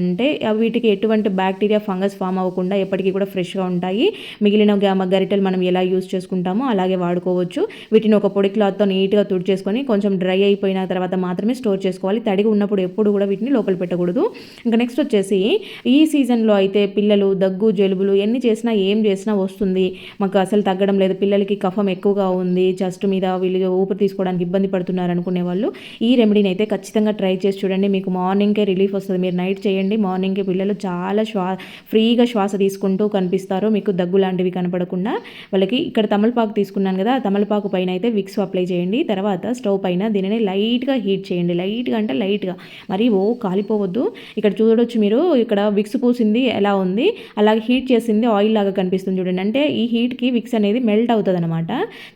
అంటే వీటికి ఎటువంటి బ్యాక్టీరియా ఫంగస్ ఫామ్ అవ్వకుండా ఎప్పటికీ కూడా ఫ్రెష్గా ఉంటాయి. మిగిలిన గరిటెలు మనం ఎలా యూస్ చేసుకుంటామో అలాగే వాడుకోవచ్చు. వీటిని ఒక పొడి క్లాత్తో నీట్గా తుడిచేసుకొని కొంచెం డ్రై అయిపోయిన తర్వాత మాత్రమే స్టోర్ చేసుకోవాలి. తడిగా ఉన్నప్పుడు ఎప్పుడు కూడా వీటిని లోపల పెట్టకూడదు. ఇంకా నెక్స్ట్ వచ్చేసి ఈ సీజన్లో అయితే పిల్లలు దగ్గు జలుబులు ఎన్ని చేసినా ఏం చేసినా వస్తుంది. మాకు అసలు తగ్గడం లేదు. పిల్లలకి కఫం ఎక్కువగా ఉంది. చెస్ట్ మీద వీళ్ళు ఊపిరి తీసుకోవడానికి ఇబ్బంది పడుతున్నారు అనుకునే వాళ్ళు. ఈ రెమెడీని అయితే ఖచ్చితంగా ట్రై చేసి చూడండి. మీకు మార్నింగ్కే రిలీఫ్ వస్తుంది. నైట్ చేయండి. మార్నింగ్కి పిల్లలు చాలా శ్వా ఫ్రీగా శ్వాస తీసుకుంటూ కనిపిస్తారు. మీకు దగ్గు లాంటివి కనపడకుండా. వాళ్ళకి ఇక్కడ తమలపాకు తీసుకున్నాను కదా ఆ తమలపాకు పైన అయితే విక్స్ అప్లై చేయండి. తర్వాత స్టవ్ పైన దీనిని లైట్గా హీట్ చేయండి. లైట్గా అంటే లైట్గా. మరి ఓ కాలిపోవద్దు. ఇక్కడ చూడొచ్చు మీరు ఇక్కడ విక్స్ పూసింది ఎలా ఉంది? అలాగే హీట్ చేసింది ఆయిల్ లాగా కనిపిస్తుంది చూడండి. అంటే ఈ హీట్కి విక్స్ అనేది మెల్ట్ అవుతుంది అనమాట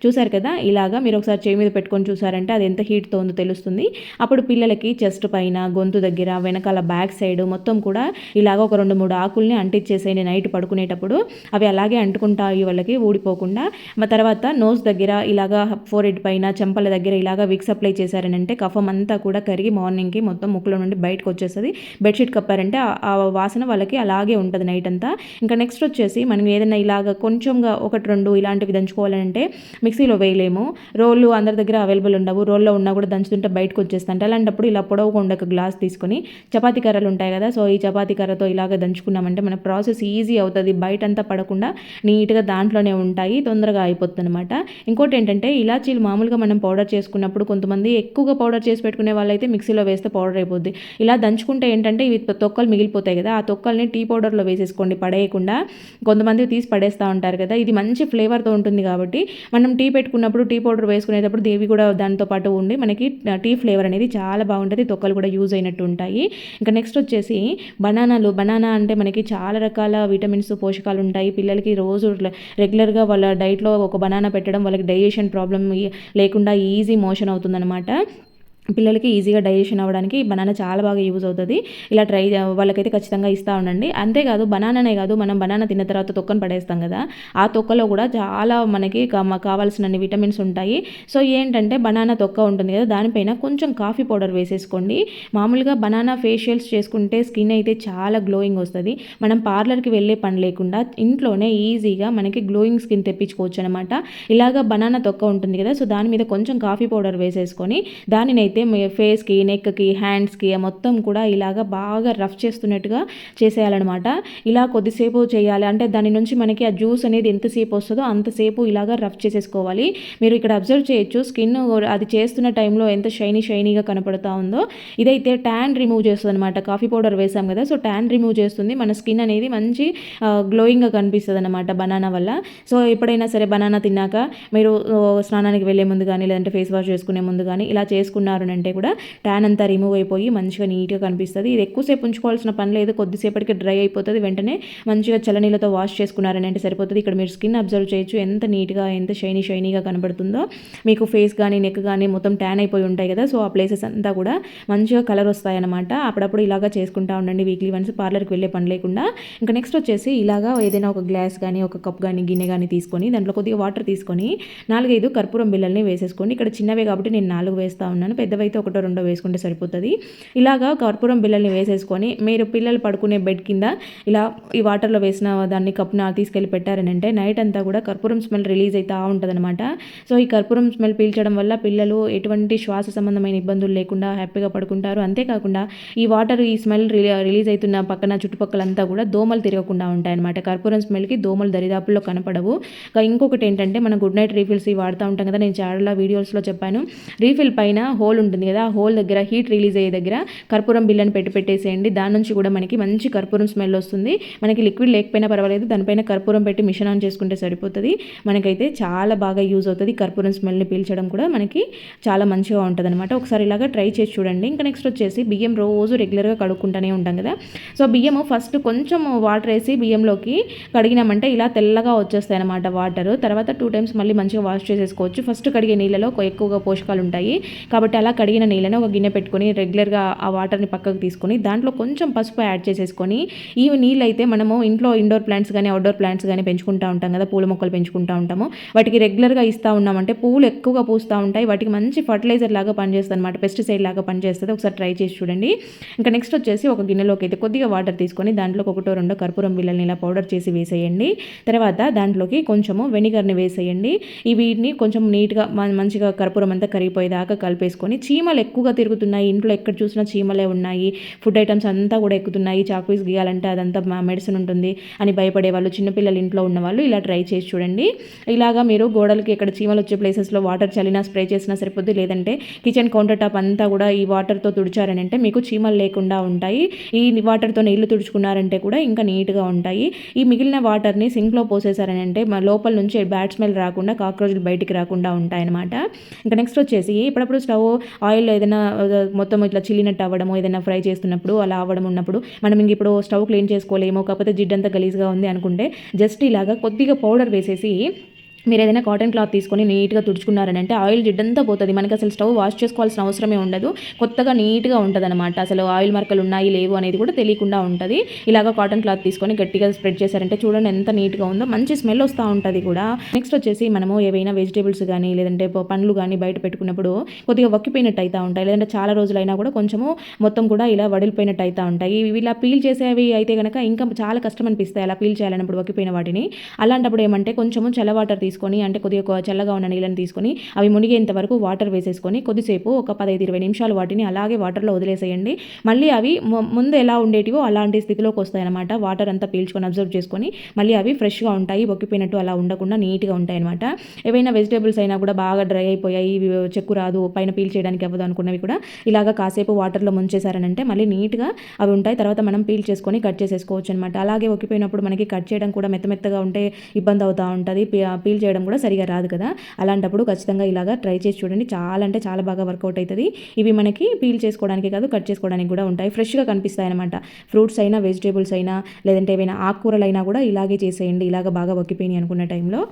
చూసారు కదా ఇలాగా మీరు ఒకసారి చేయి మీద పెట్టుకొని చూసారంటే అది ఎంత హీట్తో ఉందో తెలుస్తుంది. అప్పుడు పిల్లలకి చెస్ట్ పైన గొంతు దగ్గర వెనకాల బ్యాక్ బ్యాక్ సైడ్ మొత్తం కూడా ఇలాగ ఒక రెండు మూడు ఆకుల్ని అంటించేసేయండి నైట్ పడుకునేటప్పుడు అవి అలాగే అంటుకుంటాయి వాళ్ళకి ఊడిపోకుండా. తర్వాత నోస్ దగ్గర ఇలాగా ఫోర్ హెడ్ పైన చెంపల దగ్గర ఇలాగ విక్స్ అప్లై చేశారనంటే కఫం అంతా కూడా కరిగి మార్నింగ్కి మొత్తం ముక్కులో నుండి బయటకు వచ్చేస్తుంది. బెడ్షీట్ కప్పారంటే ఆ వాసన వాళ్ళకి అలాగే ఉంటుంది నైట్ అంతా. ఇంకా నెక్స్ట్ వచ్చేసి మనం ఏదైనా ఇలాగ కొంచెంగా ఒకటి రెండు ఇలాంటివి దంచుకోవాలంటే మిక్సీలో వేయలేము. రోళ్ళు అందరి దగ్గర అవైలబుల్ ఉండవు. రోల్లో ఉన్నా కూడా దంచుతుంటే బయటకు వచ్చేస్తుంటే అలాంటప్పుడు ఇలా పొడవుగా ఉండక ఒక గ్లాస్ తీసుకొని చపాతీ కర్రలు ఉంటాయి కదా సో ఈ చపాతీ కర్రతో ఇలాగ దంచుకున్నామంటే మన ప్రాసెస్ ఈజీ అవుతుంది బయట అంతా పడకుండా నీట్గా దాంట్లోనే ఉంటాయి తొందరగా అయిపోతుంది అనమాట ఇంకోటి ఏంటంటే ఇలాచీలు మామూలుగా మనం పౌడర్ చేసుకున్నప్పుడు కొంతమంది ఎక్కువగా పౌడర్ చేసి పెట్టుకునే వాళ్ళైతే మిక్సీలో వేస్తే పౌడర్ అయిపోద్ది. ఇలా దంచుకుంటే ఏంటంటే ఇవి తొక్కలు మిగిలిపోతాయి కదా ఆ తొక్కల్ని టీ పౌడర్లో వేసేసుకోండి పడేయకుండా. కొంతమంది తీసి పడేస్తూ ఉంటారు కదా ఇది మంచి ఫ్లేవర్తో ఉంటుంది కాబట్టి మనం టీ పెట్టుకున్నప్పుడు టీ పౌడర్ వేసుకునేటప్పుడు దేవి కూడా దాంతో పాటు ఉండి మనకి టీ ఫ్లేవర్ అనేది చాలా బాగుంటుంది తొక్కలు కూడా యూజ్ అయినట్టు ఉంటాయి. ఇంకా నెక్స్ట్ వచ్చేసి బనానాలు. బనానా అంటే మనకి చాలా రకాల విటమిన్స్ పోషకాలు ఉంటాయి పిల్లలకి రోజు రెగ్యులర్గా వాళ్ళ డైట్లో ఒక బనానా పెట్టడం వాళ్ళకి డైజెషన్ ప్రాబ్లం లేకుండా ఈజీ మోషన్ అవుతుందన్నమాట. పిల్లలకి ఈజీగా డైజెషన్ అవ్వడానికి బనానా చాలా బాగా యూజ్ అవుతుంది. ఇలా ట్రై వాళ్ళకైతే ఖచ్చితంగా ఇస్తూ ఉండండి. అంతేకాదు బనానానే కాదు మనం బనానా తిన్న తర్వాత తొక్కను పడేస్తాం కదా. ఆ తొక్కలో కూడా చాలా మనకి కావాల్సిన విటమిన్స్ ఉంటాయి. సో ఏంటంటే బనానా తొక్క ఉంటుంది కదా దానిపైన కొంచెం కాఫీ పౌడర్ వేసేసుకోండి. మామూలుగా బనానా ఫేషియల్స్ చేసుకుంటే స్కిన్ అయితే చాలా గ్లోయింగ్ వస్తుంది. మనం పార్లర్కి వెళ్ళే పని లేకుండా ఇంట్లోనే ఈజీగా మనకి గ్లోయింగ్ స్కిన్ తెప్పించుకోవచ్చు అనమాట ఇలాగా బనానా తొక్క ఉంటుంది కదా సో దాని మీద కొంచెం కాఫీ పౌడర్ వేసేసుకొని దానినైతే అయితే మీ ఫేస్కి నెక్కి హ్యాండ్స్కి మొత్తం కూడా ఇలాగ బాగా రఫ్ చేస్తున్నట్టుగా చేసేయాలన్నమాట. ఇలా కొద్దిసేపు చేయాలి. అంటే దాని నుంచి మనకి ఆ జ్యూస్ అనేది ఎంతసేపు వస్తుందో అంతసేపు ఇలాగ రఫ్ చేసేసుకోవాలి. మీరు ఇక్కడ అబ్జర్వ్ చేయొచ్చు. స్కిన్ అది చేస్తున్న టైంలో ఎంత షైనీ షైనీగా కనపడుతూ ఉందో. ఇదైతే ట్యాన్ రిమూవ్ చేస్తుంది అనమాట కాఫీ పౌడర్ వేసాం కదా సో ట్యాన్ రిమూవ్ చేస్తుంది. మన స్కిన్ అనేది మంచి గ్లోయింగ్గా కనిపిస్తుంది అనమాట బనానా వల్ల. సో ఎప్పుడైనా సరే బనానా తిన్నాక మీరు స్నానానికి వెళ్ళే ముందు కానీ లేదంటే ఫేస్ వాష్ చేసుకునే ముందు కానీ ఇలా చేసుకున్నారు అంటే కూడా ట్యాన్ అంతా రిమూవ్ అయిపోయి మంచిగా నీట్గా కనిపిస్తుంది. ఇది ఎక్కువసేపు ఉంచుకోవాల్సిన పని లేదు. కొద్దిసేపటికి డ్రై అయిపోతుంది. వెంటనే మంచిగా చల్లనీళ్ళతో వాష్ చేసుకున్నారని అంటే సరిపోతుంది. ఇక్కడ మీరు స్కిన్ అబ్జర్వ్ చేయొచ్చు. ఎంత నీట్గా ఎంత షైనీ షైనీగా కనబడుతుందో. మీకు ఫేస్ కానీ నెక్ కానీ మొత్తం ట్యాన్ అయిపోయి ఉంటాయి కదా. సో ఆ ప్లేసెస్ అంతా కూడా మంచిగా కలర్ వస్తాయన్నమాట. అప్పుడప్పుడు ఇలాగా చేసుకుంటా ఉండండి. వీక్లీ వన్స్ పార్లర్కి వెళ్ళే పని లేకుండా. ఇంకా నెక్స్ట్ వచ్చేసి ఇలాగా ఏదైనా ఒక గ్లాస్ కానీ ఒక కప్ కానీ గిన్నె కానీ తీసుకొని దాంట్లో కొద్దిగా వాటర్ తీసుకొని నాలుగైదు కర్పూరం బిల్లల్ని వేసేసుకోండి. ఇక్కడ చిన్నవే కాబట్టి నేను నాలుగు వేస్తూ ఉన్నాను. పెద్ద పెద్దవైతే ఒకటో రెండో వేసుకుంటే సరిపోతుంది. ఇలాగా కర్పూరం బిళ్ళల్ని వేసేసుకొని మీరు పిల్లలు పడుకునే బెడ్ కింద ఇలా ఈ వాటర్లో వేసిన దాన్ని కప్న తీసుకెళ్ళి పెట్టారని అంటే నైట్ అంతా కూడా కర్పూరం స్మెల్ రిలీజ్ అవుతూ ఉంటుందన్నమాట. సో ఈ కర్పూరం స్మెల్ పీల్చడం వల్ల పిల్లలు ఎటువంటి శ్వాస సంబంధమైన ఇబ్బందులు లేకుండా హ్యాపీగా పడుకుంటారు. అంతేకాకుండా ఈ వాటర్ ఈ స్మెల్ రిలీజ్ అవుతున్న పక్కన చుట్టుపక్కలంతా కూడా దోమలు తిరగకుండా ఉంటాయన్నమాట. కర్పూరం స్మెల్కి దోమలు దరిదాపుల్లో కనపడవు. ఇంకొకటి ఏంటంటే మనం గుడ్ నైట్ రీఫిల్స్ వాడుతూ ఉంటాం కదా నేను చాలా వీడియోస్లో చెప్పాను. రీఫిల్ పైన హోల్ ఉంటుంది కదా ఆ హోల్ దగ్గర హీట్ రిలీజ్ అయ్యే దగ్గర కర్పూరం బిల్లని పెట్టి పెట్టేసేయండి. దాని నుంచి కూడా మనకి మంచి కర్పూరం స్మెల్ వస్తుంది. మనకి లిక్విడ్ లేకపోయినా పర్వాలేదు దానిపైన కర్పూరం పెట్టి మిషన్ ఆన్ చేసుకుంటే సరిపోతుంది. మనకైతే చాలా బాగా యూజ్ అవుతుంది కర్పూరం స్మెల్ని పీల్చడం కూడా మనకి చాలా మంచిగా ఉంటుంది అనమాట ఒకసారి ఇలాగా ట్రై చేసి చూడండి. ఇంకా నెక్స్ట్ వచ్చేసి బియ్యం రోజు రెగ్యులర్గా కడుక్కుంటూనే ఉంటాం కదా. సో బియ్యము ఫస్ట్ కొంచెం వాటర్ వేసి బియ్యంలోకి కడిగినామంటే ఇలా తెల్లగా వచ్చేస్తాయి అనమాట వాటర్. తర్వాత టూ టైమ్స్ మళ్ళీ మంచిగా వాష్ చేసేసుకోవచ్చు. ఫస్ట్ కడిగే నీళ్ళలో ఎక్కువగా పోషకాలు ఉంటాయి. కాబట్టి అలా కడిగిన నీళ్ళని ఒక గిన్నె పెట్టుకొని రెగ్యులర్గా ఆ వాటర్ని పక్కకు తీసుకొని దాంట్లో కొంచెం పసుపు యాడ్ చేసేసుకొని ఈ నీళ్ళు అయితే మనము ఇంట్లో ఇండోర్ ప్లాంట్స్ కానీ అవుట్డోర్ ప్లాంట్స్ కానీ పెంచుకుంటూ ఉంటాం కదా పూల మొక్కలు పెంచుకుంటూ ఉంటాము. వాటికి రెగ్యులర్గా ఇస్తూ ఉన్నామంటే పూలు ఎక్కువగా పూస్తూ ఉంటాయి. వాటికి మంచి ఫర్టిలైజర్ లాగా పనిచేస్తుంది అనమాట పెస్టిసైడ్ లాగా పనిచేస్తుంది. ఒకసారి ట్రై చేసి చూడండి. ఇంకా నెక్స్ట్ వచ్చేసి ఒక గిన్నెలోకి అయితే కొద్దిగా వాటర్ తీసుకొని దాంట్లోకి ఒకటో రెండో కర్పూరం బిళ్ళని ఇలా పౌడర్ చేసి వేసేయండి. తర్వాత దాంట్లోకి కొంచెము వెనిగర్ని వేసేయండి. ఈ వీటిని కొంచెం నీట్గా మంచిగా కర్పూరం అంతా కరిగిపోయేదాకా కలిపేసుకొని చీమలు ఎక్కువగా తిరుగుతున్నాయి. ఇంట్లో ఎక్కడ చూసినా చీమలే ఉన్నాయి. ఫుడ్ ఐటమ్స్ అంతా కూడా ఎక్కుతున్నాయి. చాక్పీస్ గీయాలంటే అదంతా మెడిసిన్ ఉంటుంది అని భయపడే వాళ్ళు చిన్నపిల్లలు ఇంట్లో ఉన్న వాళ్ళు ఇలా ట్రై చేసి చూడండి. ఇలాగా మీరు గోడలకి ఇక్కడ చీమలు వచ్చే ప్లేసెస్లో వాటర్ చల్లినా స్ప్రే చేసినా సరిపోద్ది. లేదంటే కిచెన్ కౌంటర్ టాప్ అంతా కూడా ఈ వాటర్తో తుడిచారని అంటే మీకు చీమలు లేకుండా ఉంటాయి. ఈ వాటర్తో నీళ్ళు తుడుచుకున్నారంటే కూడా ఇంకా నీట్గా ఉంటాయి. ఈ మిగిలిన వాటర్ని సింక్లో పోసేసారని అంటే మా లోపల నుంచి బ్యాడ్ స్మెల్ రాకుండా కాక్రోచ్లు బయటికి రాకుండా ఉంటాయన్నమాట. ఇంకా నెక్స్ట్ వచ్చేసి ఇప్పుడప్పుడు స్టవ్ ఆయిల్లో ఏదైనా మొత్తం ఇట్లా చిల్లినట్టు అవ్వడము ఏదైనా ఫ్రై చేస్తున్నప్పుడు అలా అవ్వడం ఉన్నప్పుడు మనం ఇంక ఇప్పుడు స్టవ్ క్లీన్ చేసుకోలేము కాకపోతే జిడ్డంతా గలీజ్గా ఉంది అనుకుంటే జస్ట్ ఇలాగా కొద్దిగా పౌడర్ వేసేసి మీరు ఏదైనా కాటన్ క్లాత్ తీసుకొని నీట్గా తుడుచుకున్నారని ఆయిల్ జిడ్డంతా పోతుంది. మనకి అసలు స్టవ్ వాష్ చేసుకోవాల్సిన అవసరమే ఉండదు. కొత్తగా నీట్గా ఉంటుంది అనమాట అసలు ఆయిల్ మార్కలు ఉన్నాయి లేవు అనేది కూడా తెలియకుండా ఉంటుంది. ఇలాగ కాటన్ క్లాత్ తీసుకొని గట్టిగా స్ప్రెడ్ చేశారంటే చూడండి ఎంత నీట్గా ఉందో మంచి స్మెల్ వస్తూ ఉంటుంది కూడా. నెక్స్ట్ వచ్చేసి మనము ఏవైనా వెజిటేబుల్స్ కానీ లేదంటే పండ్లు కానీ బయట పెట్టుకున్నప్పుడు కొద్దిగా వక్కిపోయినట్టు అవుతూ ఉంటాయి. లేదంటే చాలా రోజులైనా కూడా కొంచెము మొత్తం కూడా ఇలా వడిలిపోయినట్టు అవుతూ ఉంటాయి. ఇలా పీల్ చేసేవి అయితే కనుక ఇంకా చాలా కష్టం అనిపిస్తాయి అలా పీల్ చేయాలన్నప్పుడు వక్కిపోయిన వాటిని. అలాంటప్పుడు ఏమంటే కొంచెము చల్ల వాటర్ తీసుకొని అంటే కొద్దిగా చల్లగా ఉన్న నీళ్ళని తీసుకొని అవి మునిగేంత వరకు వాటర్ వేసేసుకొని కొద్దిసేపు ఒక పదహైదు ఇరవై నిమిషాలు వాటిని అలాగే వాటర్లో వదిలేసేయండి. మళ్ళీ అవి ముందు ఎలా ఉండేటివో అలాంటి స్థితిలోకి వస్తాయన్నమాట. వాటర్ అంతా పీల్చుకొని అబ్జర్వ్ చేసుకొని మళ్ళీ అవి ఫ్రెష్గా ఉంటాయి బొక్కిపోయినట్టు అలా ఉండకుండా నీట్గా ఉంటాయి అనమాట ఏవైనా వెజిటేబుల్స్ అయినా కూడా బాగా డ్రై అయిపోయాయి చెక్కు రాదు పైన పీల్ చేయడానికి అవ్వదు అనుకున్నవి కూడా ఇలాగ కాసేపు వాటర్లో ముంచేసారనంటే మళ్ళీ నీట్గా అవి ఉంటాయి. తర్వాత మనం పీల్ చేసుకొని కట్ చేసేసుకోవచ్చు అనమాట అలాగే ఒక్కిపోయినప్పుడు మనకి కట్ చేయడం కూడా మెత్త మెత్తగా ఉంటే ఇబ్బంది అవుతూ ఉంటుంది. పీల్ చేయడం కూడా సరిగా రాదు కదా. అలాంటప్పుడు ఖచ్చితంగా ఇలాగా ట్రై చేసి చూడండి. చాలా అంటే చాలా బాగా వర్కౌట్ అవుతుంది. ఇవి మనకి పీల్ చేసుకోవడానికి కాదు కట్ చేసుకోవడానికి కూడా ఉంటాయి. ఫ్రెష్గా కనిపిస్తాయి అనమాట ఫ్రూట్స్ అయినా వెజిటేబుల్స్ అయినా లేదంటే ఏవైనా ఆకుకూరలు అయినా కూడా ఇలాగే చేసేయండి. ఇలాగ బాగా వక్కిపోయినాయి అనుకున్న టైంలో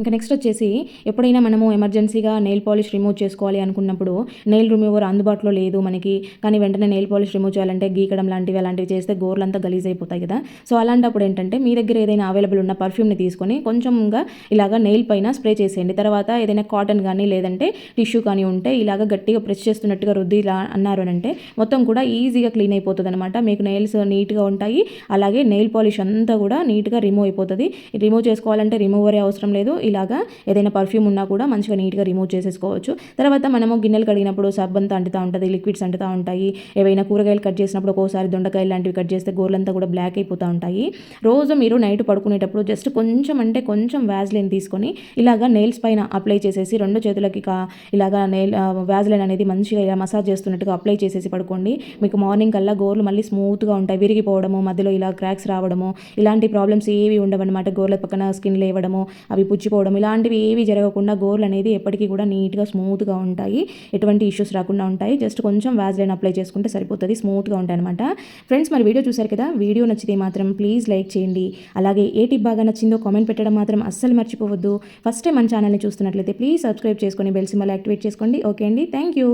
ఇంకా నెక్స్ట్ వచ్చేసి ఎప్పుడైనా మనము ఎమర్జెన్సీగా నెయిల్ పాలిష్ రిమూవ్ చేసుకోవాలి అనుకున్నప్పుడు నెయిల్ రిమూవర్ అందుబాటులో లేదు మనకి. కానీ వెంటనే నెయిల్ పాలిష్ రిమూవ్ చేయాలంటే గీకడం లాంటివి అలాంటివి చేస్తే గోర్లంతా గలీజ్ అయిపోతాయి కదా. సో అలాంటప్పుడు ఏంటంటే మీ దగ్గర ఏదైనా అవైలబుల్ ఉన్న పర్ఫ్యూమ్ని తీసుకొని కొంచెంగా ఇలాగ నెయిల్ పైన స్ప్రే చేసేయండి. తర్వాత ఏదైనా కాటన్ కానీ లేదంటే టిష్యూ కానీ ఉంటే ఇలాగ గట్టిగా ప్రెస్ చేస్తున్నట్టుగా రుద్ది ఇలా అన్నారు అని అంటే మొత్తం కూడా ఈజీగా క్లీన్ అయిపోతుంది అనమాట మీకు నెయిల్స్ నీట్గా ఉంటాయి. అలాగే నెయిల్ పాలిష్ అంతా కూడా నీట్గా రిమూవ్ అయిపోతుంది. రిమూవ్ చేసుకోవాలంటే రిమూవరే అవసరం లేదు. ఇలాగా ఏదైనా పర్ఫ్యూమ్ ఉన్నా కూడా మంచిగా నీట్గా రిమూవ్ చేసేసుకోవచ్చు. తర్వాత మనము గిన్నెలు కడిగినప్పుడు సబ్బు అంతా అంటుతూ ఉంటుంది లిక్విడ్స్ అంటుతూ ఉంటాయి. ఏవైనా కూరగాయలు కట్ చేసినప్పుడు ఒక్కోసారి దొండకాయలు లాంటివి కట్ చేస్తే గోర్లంతా కూడా బ్లాక్ అయిపోతూ ఉంటాయి. రోజు మీరు నైట్ పడుకునేటప్పుడు జస్ట్ కొంచెం అంటే కొంచెం వ్యాజ్లైన్ తీసుకొని ఇలాగా నెయిల్స్ పైన అప్లై చేసేసి రెండు చేతులకి ఇలాగా నెయిల్ వ్యాజ్లైన్ అనేది మంచిగా ఇలా మసాజ్ చేస్తున్నట్టుగా అప్లై చేసేసి పడుకోండి. మీకు మార్నింగ్ కల్లా గోర్లు మళ్ళీ స్మూత్గా ఉంటాయి. విరిగిపోవడము మధ్యలో ఇలా క్రాక్స్ రావడము ఇలాంటి ప్రాబ్లమ్స్ ఏవి ఉండవన్నమాట. గోర్ల పక్కన స్కిన్ లేవడము అవి పుచ్చిపోవడం ఇలాంటివి ఏవి జరగకుండా గోర్లు అనేది ఎప్పటికీ కూడా నీట్గా స్మూత్గా ఉంటాయి. ఎటువంటి ఇష్యూస్ రాకుండా ఉంటాయి. జస్ట్ కొంచెం వ్యాజ్లైన్ అప్లై చేసుకుంటే సరిపోతుంది. స్మూత్గా ఉంటాయి అనమాట ఫ్రెండ్స్ మరి వీడియో చూసారు కదా? వీడియో నచ్చితే మాత్రం ప్లీజ్ లైక్ చేయండి. అలాగే ఏ టిప్ బాగా నచ్చిందో కామెంట్ పెట్టడం మాత్రం అస్సలు మర్చిపోవద్దు. ఫస్ట్ టైం మన ఛానల్ని చూస్తున్నట్లయితే ప్లీజ్ సబ్స్క్రైబ్ చేసుకొని బెల్ సింబల్ యాక్టివేట్ చేసుకోండి. ఓకే అండి. Thank you.